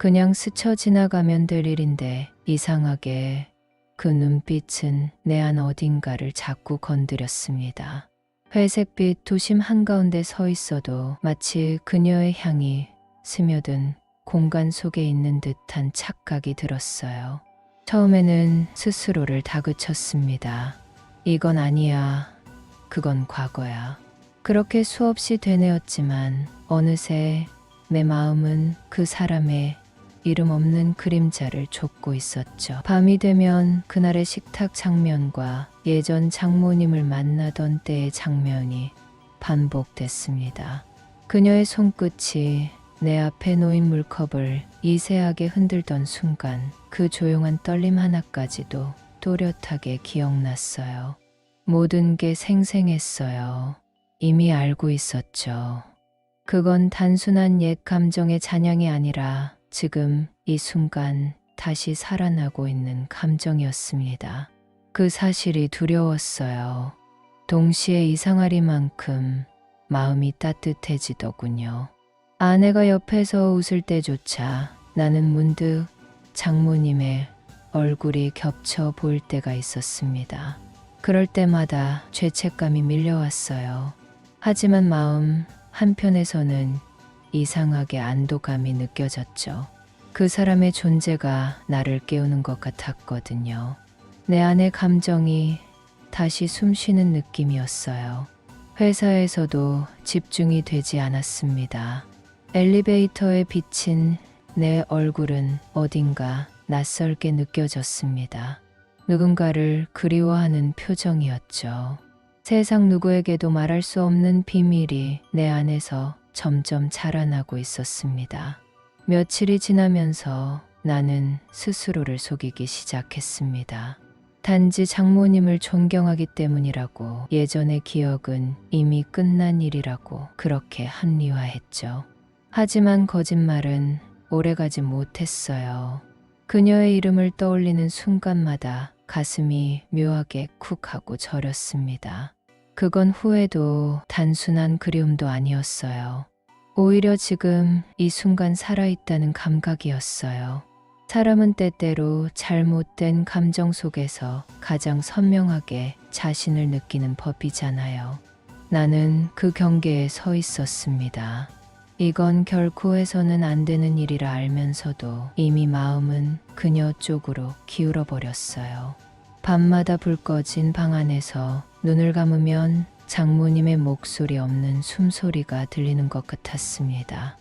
그냥 스쳐 지나가면 될 일인데 이상하게 그 눈빛은 내 안 어딘가를 자꾸 건드렸습니다. 회색빛 도심 한가운데 서 있어도 마치 그녀의 향이 스며든 공간 속에 있는 듯한 착각이 들었어요. 처음에는 스스로를 다그쳤습니다. 이건 아니야. 그건 과거야. 그렇게 수없이 되뇌었지만 어느새 내 마음은 그 사람의 이름 없는 그림자를 쫓고 있었죠. 밤이 되면 그날의 식탁 장면과 예전 장모님을 만나던 때의 장면이 반복됐습니다. 그녀의 손끝이 내 앞에 놓인 물컵을 이세하게 흔들던 순간 그 조용한 떨림 하나까지도 또렷하게 기억났어요. 모든 게 생생했어요. 이미 알고 있었죠. 그건 단순한 옛 감정의 잔향이 아니라 지금 이 순간 다시 살아나고 있는 감정이었습니다. 그 사실이 두려웠어요. 동시에 이상하리만큼 마음이 따뜻해지더군요. 아내가 옆에서 웃을 때조차 나는 문득 장모님의 얼굴이 겹쳐 보일 때가 있었습니다. 그럴 때마다 죄책감이 밀려왔어요. 하지만 마음 한편에서는 이상하게 안도감이 느껴졌죠. 그 사람의 존재가 나를 깨우는 것 같았거든요. 내 안의 감정이 다시 숨 쉬는 느낌이었어요. 회사에서도 집중이 되지 않았습니다. 엘리베이터에 비친 내 얼굴은 어딘가 낯설게 느껴졌습니다. 누군가를 그리워하는 표정이었죠. 세상 누구에게도 말할 수 없는 비밀이 내 안에서 점점 자라나고 있었습니다. 며칠이 지나면서 나는 스스로를 속이기 시작했습니다. 단지 장모님을 존경하기 때문이라고 예전의 기억은 이미 끝난 일이라고 그렇게 합리화했죠. 하지만 거짓말은 오래가지 못했어요. 그녀의 이름을 떠올리는 순간마다 가슴이 묘하게 쿡 하고 저렸습니다. 그건 후회도 단순한 그리움도 아니었어요. 오히려 지금 이 순간 살아있다는 감각이었어요. 사람은 때때로 잘못된 감정 속에서 가장 선명하게 자신을 느끼는 법이잖아요. 나는 그 경계에 서 있었습니다. 이건 결코 해서는 안 되는 일이라 알면서도 이미 마음은 그녀 쪽으로 기울어 버렸어요. 밤마다 불 꺼진 방 안에서 눈을 감으면 장모님의 목소리 없는 숨소리가 들리는 것 같았습니다.